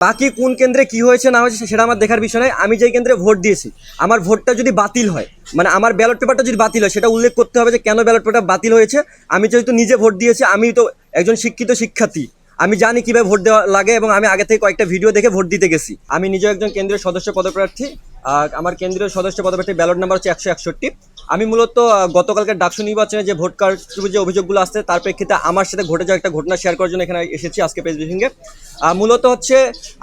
বাকি কোন কেন্দ্রে কি হয়েছে, না হয়েছে সেটা আমার দেখার বিষয় নয়। আমি যেই কেন্দ্রে ভোট দিয়েছি, আমার ভোটটা যদি বাতিল হয় মানে আমার ব্যালট পেপারটা যদি বাতিল হয়, সেটা উল্লেখ করতে হবে যে কেন ব্যালট পেপার বাতিল হয়েছে। আমি যেহেতু নিজে ভোট দিয়েছি, আমি তো একজন শিক্ষিত শিক্ষার্থী। আমি জানি কীভাবে ভোট দেওয়া লাগে এবং আমি আগে থেকে কয়েকটা ভিডিও দেখে ভোট দিতে গেছি। আমি নিজেও একজন কেন্দ্রীয় সদস্য পদপ্রার্থী আমার কেন্দ্রীয় সদস্য পদপ্রার্থী ব্যালট নাম্বার হচ্ছে একশো একষট্টি। আমি মূলত গতকালকে ডাকসু নির্বাচনে যে ভোট কারচুপির যে অভিযোগগুলো আসছে, তার প্রেক্ষিতে আমার সাথে ঘটে যাওয়া একটা ঘটনা শেয়ার করার জন্য এখানে এসেছি আজকে প্রেস ব্রিফিংয়ে মূলত হচ্ছে,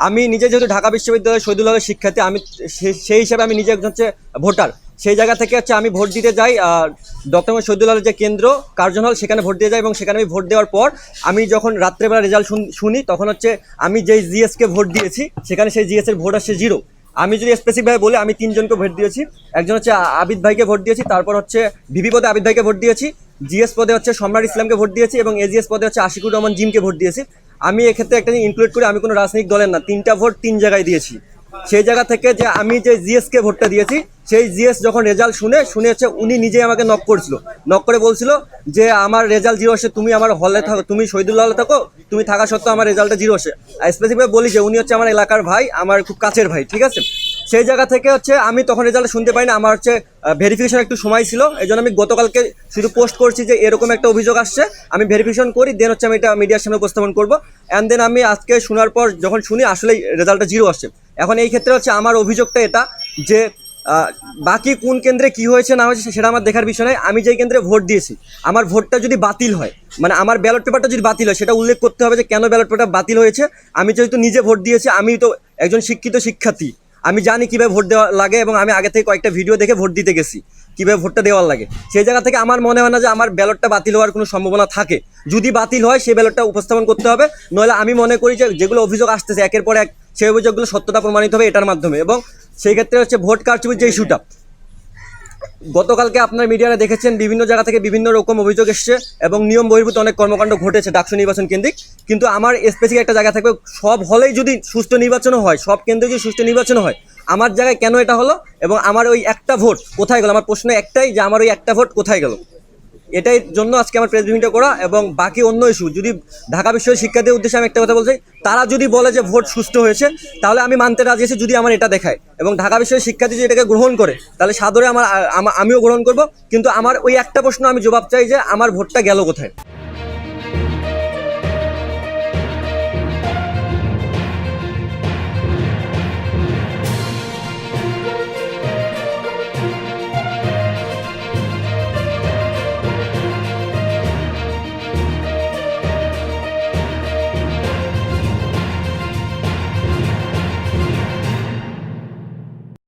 আমি নিজে যেহেতু ঢাকা বিশ্ববিদ্যালয়ের শহীদুল হকের শিক্ষার্থী, আমি সেই হিসাবে আমি নিজে একজন হচ্ছে ভোটার। সেই জায়গা থেকে হচ্ছে আমি ভোট দিতে যাই ডক্টর মোহাম্মদ হলের যে কেন্দ্র, কার্জন হল, সেখানে ভোট দিয়ে যাই এবং সেখানে আমি ভোট দেওয়ার পর আমি যখন রাত্রেবেলা রেজাল্ট শুনি তখন হচ্ছে আমি যেই জিএসকে ভোট দিয়েছি, সেখানে সেই জিএস এর ভোট আসছে জিরো আমি যদি স্পেসিফিকভাবে বলি, আমি তিনজনকে ভোট দিয়েছি। একজন হচ্ছে আবিদ ভাইকে ভোট দিয়েছি, তারপর হচ্ছে ভিভি পদে আবিদ ভাইকে ভোট দিয়েছি, জিএস পদে হচ্ছে সম্রাট ইসলামকে ভোট দিয়েছি এবং এজিএস পদে হচ্ছে আশিকুর রহমান জিমকে ভোট দিয়েছি। আমি এক্ষেত্রে একটা ইনক্লুড করি, আমি কোনো রাজনৈতিক দলের না, তিনটা ভোট তিন জায়গায় দিয়েছি। সেই জায়গা থেকে যে আমি যে জিএসকে ভোটটা দিয়েছি, সেই জিএস যখন রেজাল্ট শুনে শুনে হচ্ছে উনি নিজেই আমাকে নক করেছিল। নক করে বলছিল যে, আমার রেজাল্ট জিরো আসে, তুমি আমার হলে থাকো, তুমি শহীদুল্লাহ হলে থাকো তুমি থাকা সত্ত্বেও আমার রেজাল্টটা জিরো আসে। স্পেসিফিক বলি যে উনি হচ্ছে আমার এলাকার ভাই, আমার খুব কাছের ভাই, ঠিক আছে? সেই জায়গা থেকে হচ্ছে আমি তখন রেজাল্ট শুনতে পাই না আমার হচ্ছে ভেরিফিকেশন একটু সময় ছিল এই জন্য আমি গতকালকে শুধু পোস্ট করছি যে এরকম একটা অভিযোগ আসছে। আমি ভেরিফিকেশন করি দেন হচ্ছে আমি এটা মিডিয়ার সামনে উপস্থাপন করব। অ্যান্ড দেন আমি আজকে শোনার পর যখন শুনি আসলে রেজাল্টটা জিরো আসছে এখন এই ক্ষেত্রে হচ্ছে আমার অভিযোগটা এটা যে বাকি কোন কেন্দ্রে কি হয়েছে, না হয়েছে সেটা আমার দেখার বিষয় নয়। আমি যেই কেন্দ্রে ভোট দিয়েছি, আমার ভোটটা যদি বাতিল হয় মানে আমার ব্যালট পেপারটা যদি বাতিল হয়, সেটা উল্লেখ করতে হবে যে কেন ব্যালট পেপারটা বাতিল হয়েছে। আমি যেহেতু নিজে ভোট দিয়েছি, আমি তো একজন শিক্ষিত শিক্ষার্থী, আমি জানি কীভাবে ভোট দেওয়া লাগে এবং আমি আগে থেকে কয়েকটা ভিডিও দেখে ভোট দিতে গেছি, কীভাবে ভোটটা দেওয়ার লাগে। সেই জায়গা থেকে আমার মনে হয় না যে আমার ব্যালটটা বাতিল হওয়ার কোনো সম্ভাবনা থাকে। যদি বাতিল হয়, সেই ব্যালটটা উপস্থাপন করতে হবে, নইলে আমি মনে করি যে যেগুলো অভিযোগ আসতেছে, একের পর এক সেই অভিযোগগুলো সত্যতা প্রমাণিত হবে এটার মাধ্যমে। এবং সেই ক্ষেত্রে হচ্ছে ভোট কারচুপির যে ইস্যুটা গতকালকে আপনার মিডিয়াতে দেখেছেন বিভিন্ন জায়গা থেকে বিভিন্ন রকম অভিযোগ এসছে এবং নিয়ম বহির্ভূত অনেক কর্মকাণ্ড ঘটেছে ডাকসু নির্বাচন কেন্দ্রিক। কিন্তু আমার স্পেসিফিক একটা জায়গা থাকবে সব হলেই যদি সুষ্ঠু নির্বাচনও হয় সব কেন্দ্রে যদি সুষ্ঠু নির্বাচন হয় আমার জায়গায় কেন এটা হলো এবং আমার ওই একটা ভোট কোথায় গেল? আমার প্রশ্ন একটাই যে আমার ওই একটা ভোট কোথায় গেল? এটাই জন্য আজকে আমার প্রেস ব্রিফিংটা করা এবং বাকি অন্য ইস্যু যদি ঢাকা বিশ্ববিদ্যালয়ের শিক্ষার্থীর উদ্দেশ্যে আমি একটা কথা বলছি, তারা যদি বলে যে ভোট সুস্থ হয়েছে, তাহলে আমি মানতে রাজি আছি যদি আমার এটা দেখায়। এবং ঢাকা বিশ্ববিদ্যালয়ের শিক্ষার্থী যদি এটাকে গ্রহণ করে, তাহলে সাদরে আমার আমিও গ্রহণ করব, কিন্তু আমার ওই একটা প্রশ্ন আমি জবাব চাই যে আমার ভোটটা গেল কোথায়?